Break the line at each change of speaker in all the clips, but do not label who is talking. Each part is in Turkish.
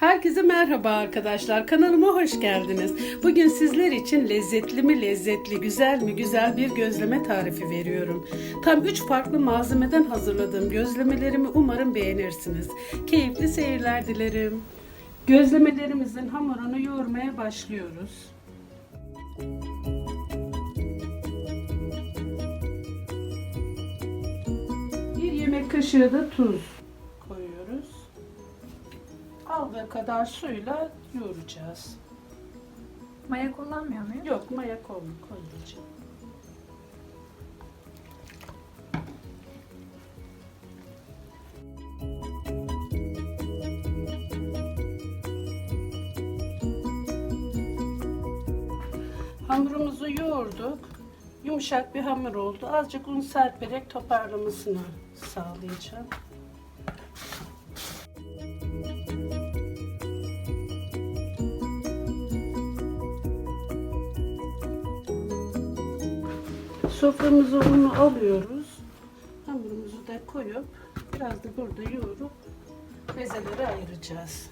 Herkese merhaba arkadaşlar. Kanalıma hoş geldiniz. Bugün sizler için lezzetli mi lezzetli, güzel mi güzel bir gözleme tarifi veriyorum. Tam 3 farklı malzemeden hazırladığım gözlemelerimi umarım beğenirsiniz. Keyifli seyirler dilerim. Gözlemelerimizin hamurunu yoğurmaya başlıyoruz. Bir yemek kaşığı da tuz koyuyoruz. Aldığı kadar suyla yoğuracağız.
Maya kullanmıyor muyum?
Yok maya koy, koymayacağım. Hamurumuzu yoğurduk. Yumuşak bir hamur oldu. Azıcık un serperek toparlamasını sağlayacağım. Soframıza unu alıyoruz. Hamurumuzu da koyup biraz da burada yoğurup bezeleri ayıracağız.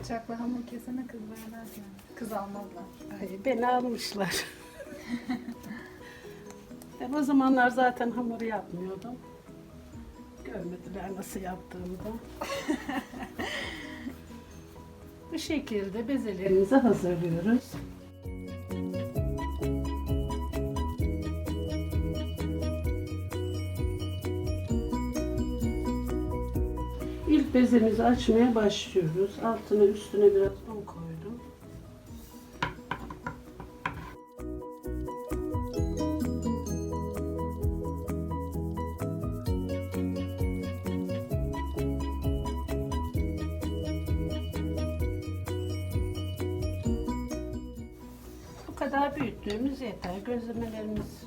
Bıçakla hamur kesene kız vermez yani. Kız almazlar.
Ay, beni almışlar. ben o zamanlar zaten hamur yapmıyordum. Görmediler nasıl yaptığımı da. Bu şekilde bezelerimizi hazırlıyoruz. Bezemizi açmaya başlıyoruz. Altına üstüne biraz un koydum. Bu kadar büyüttüğümüz yeter. Gözlemelerimiz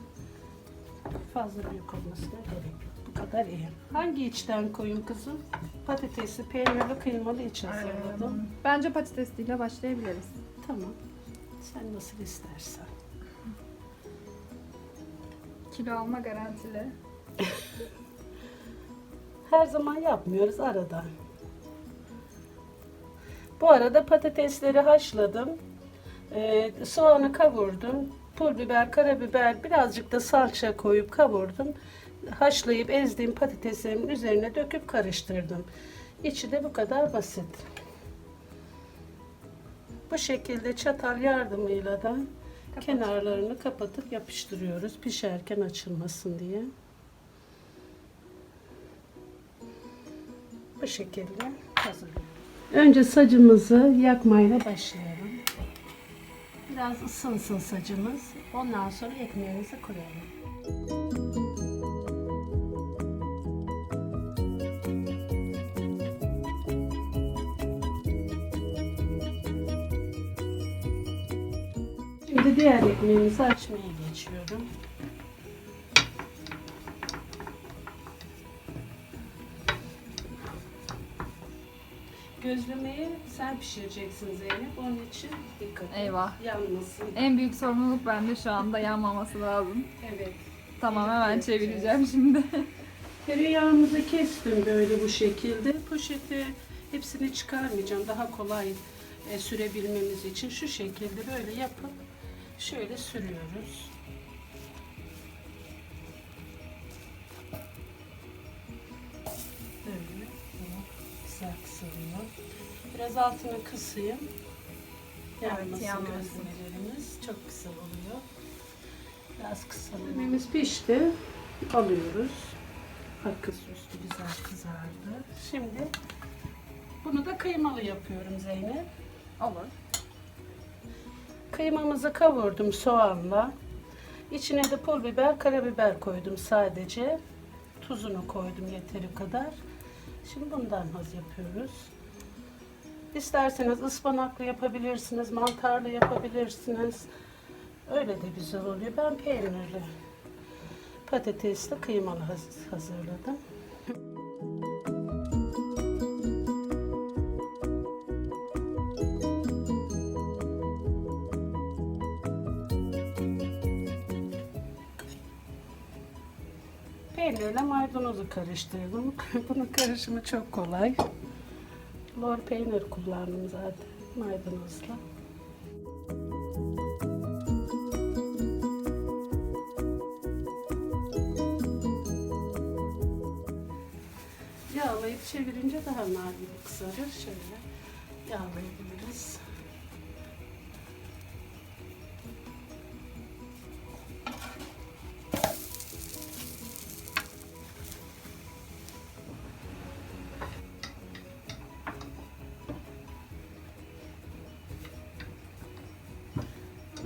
fazla büyük olmasına gerek yok. Kadar iyi. Hangi içten koyun kızım? Patatesli, peynirli, kıymalı iç hazırladım.
Bence patatesliyle başlayabiliriz.
Tamam. Sen nasıl istersen.
Kilo alma garantili.
Her zaman yapmıyoruz arada. Bu arada patatesleri haşladım. Ee, soğanı kavurdum. Pul biber, karabiber, birazcık da salça koyup kavurdum. Haşlayıp ezdiğim patateslerimin üzerine döküp karıştırdım. İçi de bu kadar basit. Bu şekilde çatal yardımıyla da kenarlarını kapatıp yapıştırıyoruz pişerken açılmasın diye. Bu şekilde hazırlıyoruz. Önce sacımızı yakmayla başlayalım. Biraz ısınsın sacımız. Ondan sonra ekmeğimizi koyalım. Şimdi diğer ekmeğimizi açmaya geçiyorum. Gözlemeyi sen pişireceksin Zeynep. Onun için dikkat et.
Eyvah.
Yanmasın.
En büyük sorumluluk bende şu anda yanmaması lazım.
Evet.
Tamam hemen çevireceğim şimdi.
Tereyağımızı kestim böyle bu şekilde. Poşeti hepsini çıkarmayacağım. Daha kolay e, sürebilmemiz için şu şekilde böyle yapıp şöyle sürüyoruz. Böyle. Güzel kısılıyor. Biraz altını kısayım. Yanmasın
yanmasın.
gözlemelerimiz. Çok güzel oluyor. Biraz kısalım. Yemeğimiz pişti. Alıyoruz. Arkası üstü güzel kızardı. Şimdi bunu da kıymalı yapıyorum Zeynep.
Olur.
Kıymamızı kavurdum soğanla. İçine de pul biber, karabiber koydum sadece. Tuzunu koydum yeteri kadar. Şimdi bundan haz yapıyoruz. İsterseniz ıspanaklı yapabilirsiniz, mantarlı yapabilirsiniz. Öyle de güzel oluyor. Ben peynirli patatesli kıymalı haz- hazırladım. Peynirle maydanozu karıştırdım. Bunun karışımı çok kolay. Lor peynir kullandım zaten maydanozla. Yağlayıp çevirince daha nargile kızarır. Şöyle yağlayabiliriz.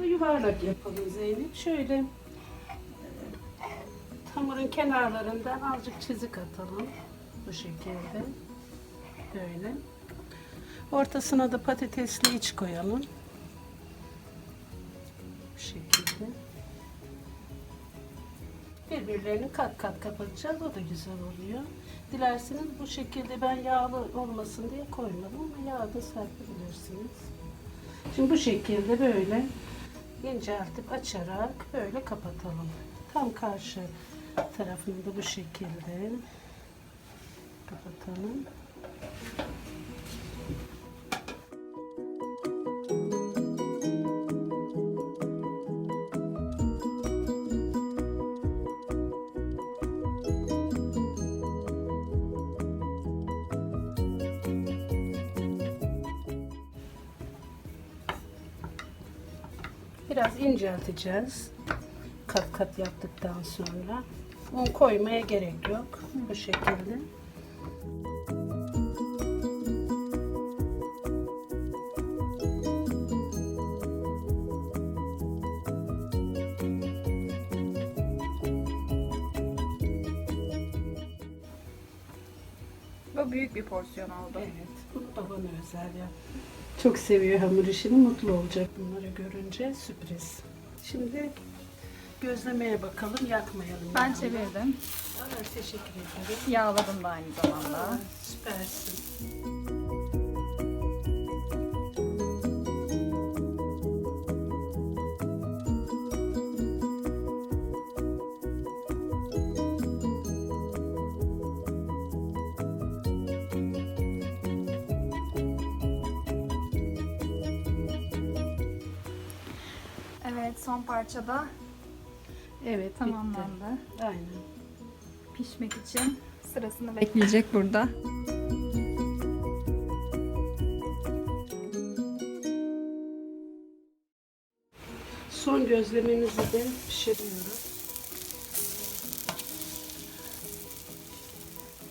Yuvarlak yapalım Zeynep. Şöyle e, hamurun kenarlarından azıcık çizik atalım. Bu şekilde. Böyle. Ortasına da patatesli iç koyalım. Bu şekilde. Birbirlerini kat kat kapatacağız. O da güzel oluyor. Dilerseniz bu şekilde ben yağlı olmasın diye koymadım ama yağ da serpebilirsiniz. Şimdi bu şekilde böyle inceltip açarak böyle kapatalım. Tam karşı tarafını da bu şekilde kapatalım. Biraz incelteceğiz. Kat kat yaptıktan sonra. Un koymaya gerek yok. Bu şekilde.
Bu büyük bir porsiyon oldu.
Evet. Bu babana özel ya. Çok seviyor hamur işini. Mutlu olacak bunları görünce. Sürpriz. Şimdi gözlemeye bakalım. Yakmayalım.
Ben
yağını.
çevirdim.
Aa, teşekkür ederim.
Yağladım da aynı zamanda.
Aa, süpersin.
Son parçada
Evet, bitti.
tamamlandı.
Aynen.
Pişmek için sırasını bekleyecek burada.
Son gözlememizi de pişiriyoruz.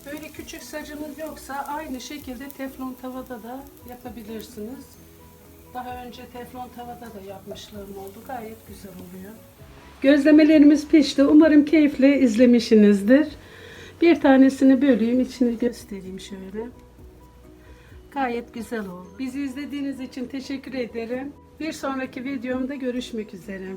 Böyle küçük sacımız yoksa aynı şekilde teflon tavada da yapabilirsiniz. Daha önce teflon tavada da yapmışlığım oldu. Gayet güzel oluyor. Gözlemelerimiz pişti. Umarım keyifle izlemişsinizdir. Bir tanesini böleyim, içini göstereyim şöyle. Gayet güzel oldu. Bizi izlediğiniz için teşekkür ederim. Bir sonraki videomda görüşmek üzere.